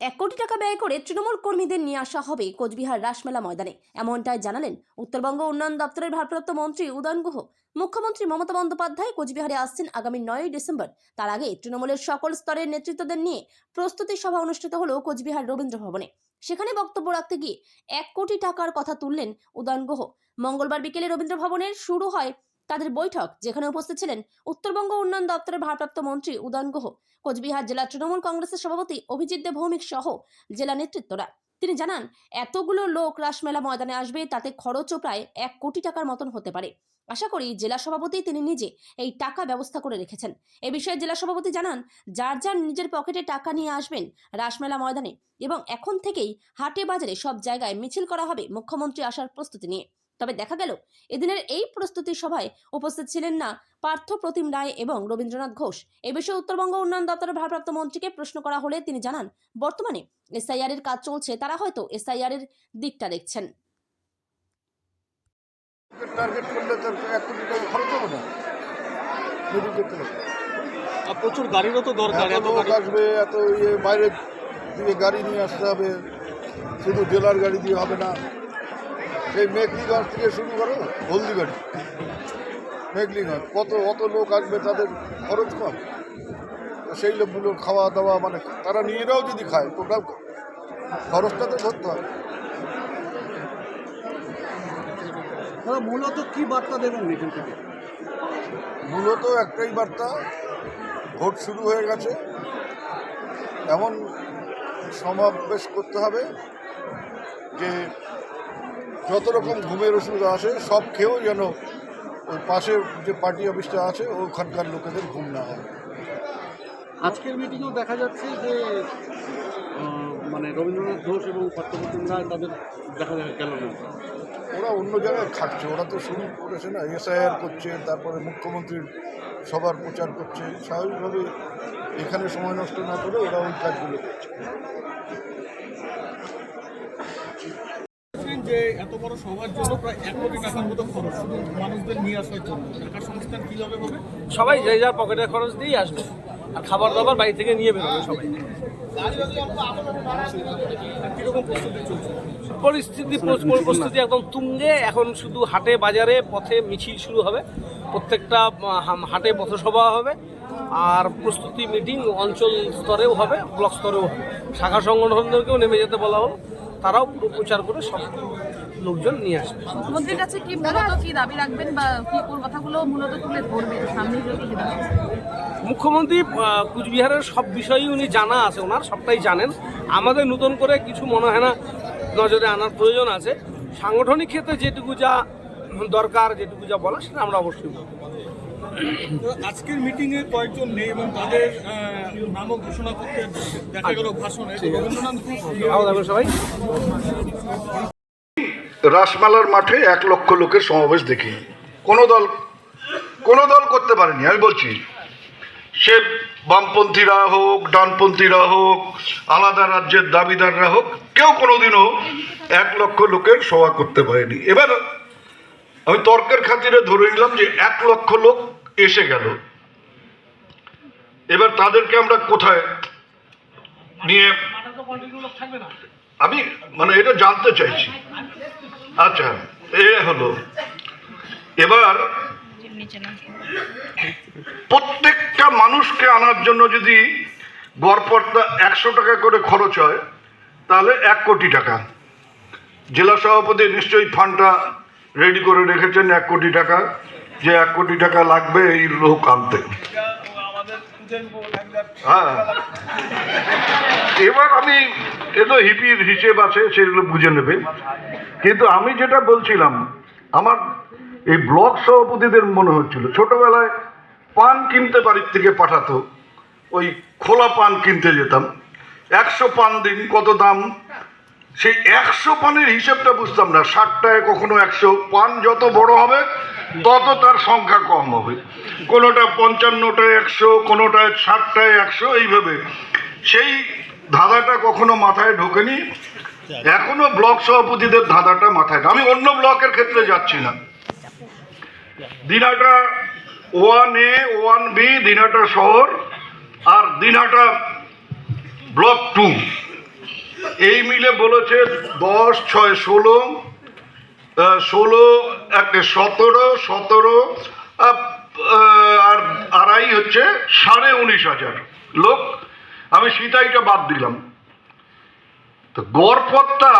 এক কোটি টাকা ব্যয় করে তৃণমূল কর্মীদের নিয়ে আসা হবে কোচবিহার রাসমেলা ময়দানে। এমনটাই জানালেন উত্তরবঙ্গ উন্নয়ন দপ্তরের ভারপ্রাপ্ত মন্ত্রী উদয়ন গুহ। মুখ্যমন্ত্রী মমতা বন্দ্যোপাধ্যায় কোচবিহারে আসছেন আগামী নয়ই ডিসেম্বর। তার আগে তৃণমূলের সকল স্তরের নেতৃত্বদের নিয়ে প্রস্তুতি সভা অনুষ্ঠিত হল কোচবিহার রবীন্দ্র ভবনে। সেখানে বক্তব্য রাখতে গিয়ে এক কোটি টাকার কথা তুললেন উদয়ন গুহ। মঙ্গলবার বিকেলে রবীন্দ্র ভবনের শুরু হয় তাদের বৈঠক, যেখানে উপস্থিত ছিলেন উত্তরবঙ্গ উন্নয়ন দপ্তরের ভারপ্রাপ্ত মন্ত্রী উদয়ন গুহ, কোচবিহার জেলা তৃণমূল কংগ্রেসের সভাপতি অভিজিৎ দেব ভৌমিক সহ জেলা নেতৃত্বরা। তিনি জানান, এতগুলো লোক রাসমেলা ময়দানে আসবে, তাতে খরচও প্রায় এক কোটি টাকার মতন হতে পারে। আশা করি জেলা সভাপতি তিনি নিজে এই টাকা ব্যবস্থা করে রেখেছেন। এ বিষয়ে জেলা সভাপতি জানান, যার যার নিজের পকেটে টাকা নিয়ে আসবেন রাসমেলা ময়দানে এবং এখন থেকেই হাটে বাজারে সব জায়গায় মিছিল করা হবে মুখ্যমন্ত্রী আসার প্রস্তুতি নিয়ে। তবে দেখা গেল এদিনের এই প্রস্তুতি সভায় উপস্থিত ছিলেন না পার্থ প্রতিম রায় এবং রবীন্দ্রনাথ ঘোষ। এ বিষয়ে উত্তরবঙ্গ উন্নয়ন দপ্তরের ভারপ্রাপ্ত মন্ত্রীকে প্রশ্ন করা হলে তিনি জানান বর্তমানে এসআইআর এর কাজ চলছে তারা হয়তো এসআইআর এর দিকটা দেখছেন। টার্গেট করলে তার এক কোটি টাকা খরচ হবে না। মিটিং করতে হবে প্রচুর গাড়িরও তো দরকার এত গাড়ি আসবে এত ইয়ে বাইরে দিয়ে গাড়ি নিয়ে আসতে হবে। শুধু জেলার গাড়ি দিয়ে হবে না। সেই মেঘলিগঞ্জ থেকে শুরু করো হলদিবাড়ি মেঘলিগঞ্জ কত অত লোক আসবে তাদের খরচ কম? সেই লোকগুলোর খাওয়া দাওয়া মানে তারা নিজেরাও যদি খায় টোটাল খরচটা তো ধরতে হবে। মূলত কি বার্তা দেবেন মিটিং থেকে? মূলত একটাই বার্তা ভোট শুরু হয়ে গেছে। এমন সমাবেশ করতে হবে যে যত রকম ঘুমের ওষুধ আসে সব খেয়েও যেন ওই পাশে যে পার্টি অফিসটা আছে ওখানকার লোকেদের ঘুম না হয়। আজকের মিটিংয়েও দেখা যাচ্ছে যে মানে রবীন্দ্রনাথ ঘোষ এবং পার্থপ্রতিম রায় তাদের দেখা গেল না। ওরা অন্য জায়গায় খাটছে ওরা তো শুরু করেছে না এসআইআর করছে তারপরে মুখ্যমন্ত্রীর সবার প্রচার করছে। স্বাভাবিকভাবে এখানে সময় নষ্ট না করে ওরা ওই কাজগুলো করছে। যে এত বড় সভার জন্য প্রায় এক কোটি টাকার মতো খরচ শুধু মানুষদের নিয়ে আসার জন্য। টাকার সংস্থান কীভাবে হবে? সবাই যে যার পকেটের খরচ দিয়েই আসবে। আর খাবার দাবার বাড়ি থেকে নিয়ে বেরোবে সবাই। পরিস্থিতি প্রস্তুতি একদম তুঙ্গে। এখন শুধু হাটে বাজারে পথে মিছিল শুরু হবে। প্রত্যেকটা হাটে পথসভা হবে। আর প্রস্তুতি মিটিং অঞ্চল স্তরেও হবে ব্লক স্তরেও হবে। শাখা সংগঠনদেরকেও নেমে যেতে বলা হলো। তারাও পুরো প্রচার করে সব লোকজন নিয়ে আসবে। মুখ্যমন্ত্রীর কাছে কি মূলত কি দাবি রাখবেন বা কি কোন কথাগুলো মূলত তুলে ধরবেন? সামনে যদি মুখ্যমন্ত্রী কুচবিহারের সব বিষয়ই উনি জানা আছে ওনার সবটাই জানেন। আমাদের নতুন করে কিছু মনে হয় না নজরে আনার প্রয়োজন আছে। সাংগঠনিক ক্ষেত্রে যেটুকু যা দরকার যেটুকু যা বলা সেটা আমরা অবশ্যই বলব। তো আজকের মিটিং এ কয়েকজন নেই এবং তাদের নামও ঘোষণা করতে দেখা গেল ভাষণে। রবীন্দ্রনাথ সবাই? রাসমেলার মাঠে এক লক্ষ লোকের সমাবেশ দেখি। কোনো দল কোনো দল করতে পারেনি, আমি বলছি। সে বামপন্থীরা হোক, ডানপন্থীরা হোক, আলাদা রাজ্যের দাবিদাররা হোক, কেউ কোনোদিনও এক লক্ষ লোকের সভা করতে পারেনি। এবার আমি তর্কের খাতিরে ধরে নিলাম যে এক লক্ষ লোক এসে গেল। এবার তাদেরকে আমরা কোথায় নিয়ে আমি মানে এটা জানতে চাইছি। আচ্ছা এ হলো। এবার প্রত্যেকটা মানুষকে আনার জন্য যদি গড়পড়তা একশো টাকা করে খরচ হয়, তাহলে এক কোটি টাকা। জেলা সভাপতি নিশ্চয়ই ফান্ডটা রেডি করে রেখেছেন, এক কোটি টাকা। যে এক কোটি টাকা লাগবে, এই লোক আনতে। হ্যাঁ। এবার আমি এ তো হিপির হিসেব আছে, সেগুলো বুঝে নেবে। কিন্তু আমি যেটা বলছিলাম, আমার এই ব্লক সভাপতিদের মনে হচ্ছিল, ছোটবেলায় পান কিনতে বাড়ির থেকে পাঠাতো, ওই খোলা পান কিনতে যেতাম। একশো পান দিন, কত দাম? সেই একশো পানের হিসেবটা বুঝতাম না। ষাটটায় কখনো একশো পান যত বড় হবে, তত তার সংখ্যা কম হবে। কোনোটা পঞ্চান্নটায় একশো, কোনোটায় ষাটটায় একশো, এইভাবে। সেই ধাঁধাটা কখনো মাথায় ঢোকেনি। এখনও ব্লক সভাপতিদের ধাঁধাটা মাথায় আমি অন্য ব্লকের ক্ষেত্রে যাচ্ছি না। Dinhata one A, one B, Dinhata শহর, আর দিনহাটা ব্লক টু। এই মিলে বলেছে দশ, ছয়, ষোলো ষোলো একটা সতেরো সতেরো আর আড়াই হচ্ছে সাড়ে উনিশ হাজার লোক। আমি সেটাইটা বাদ দিলাম। তো গড়পথটা